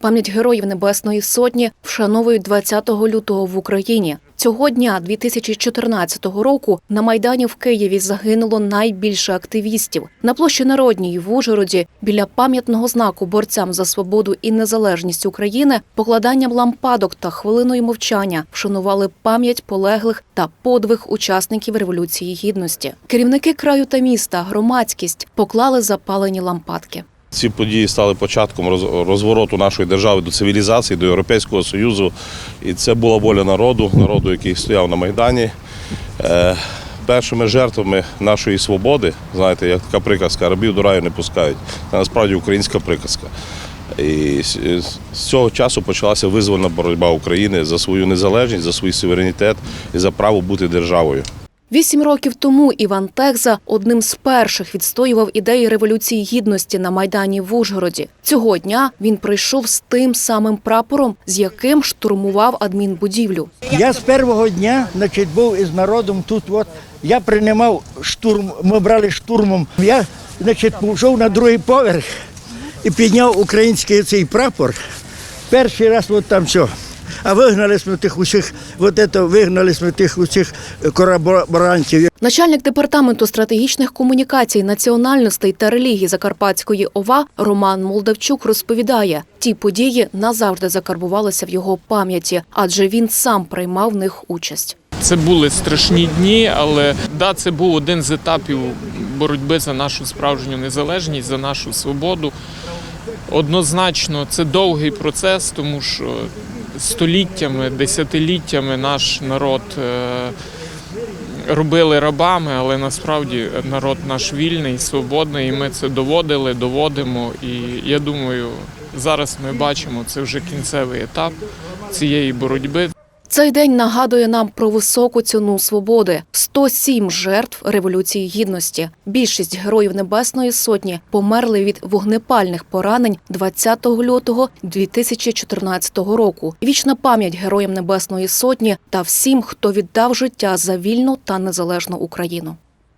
Пам'ять героїв Небесної Сотні вшановують 20 лютого в Україні. Цього дня 2014 року на майдані в Києві загинуло найбільше активістів. На площі Народній в Ужгороді біля пам'ятного знаку борцям за свободу і незалежність України покладанням лампадок та хвилиною мовчання вшанували пам'ять полеглих та подвиг учасників революції гідності. Керівники краю та міста, громадськість поклали запалені лампадки. Ці події стали початком розвороту нашої держави до цивілізації, до Європейського Союзу. І це була воля народу, народу, який стояв на Майдані. Е, Першими жертвами нашої свободи, знаєте, як така приказка, рабів до раю не пускають. Це насправді українська приказка. І з з цього часу почалася визвольна боротьба України за свою незалежність, за свій суверенітет і за право бути державою. Вісім років тому Іван Техза одним з перших відстоював ідеї революції гідності на майдані в Ужгороді. Цього дня він прийшов з тим самим прапором, з яким штурмував адмінбудівлю. Я з першого дня значить, був із народом тут. От. Я приймав штурм, ми брали штурмом. Я значить, пішов на другий поверх і підняв український цей прапор. Перший раз от там все. А вигнали ми тих усіх, от это, вигнали ми тих усіх кораборантів. Начальник департаменту стратегічних комунікацій, національностей та релігій Закарпатської ОВА Роман Молдавчук розповідає, ті події назавжди закарбувалися в його пам'яті, адже він сам приймав в них участь. Це були страшні дні, але да, це був один з етапів боротьби за нашу справжню незалежність, за нашу свободу. Однозначно, це довгий процес, тому що століттями, десятиліттями наш народ е, робили рабами, але насправді народ наш вільний, свободний, і ми це доводили, доводимо. І я думаю, зараз ми бачимо це вже кінцевий етап цієї боротьби. Цей день нагадує нам про високу ціну свободи: 107 жертв революції гідності. Більшість героїв Небесної Сотні померли від вогнепальних поранень 20 лютого 2014 року. Вічна пам'ять героям Небесної Сотні та всім, хто віддав життя за вільну та незалежну Україну.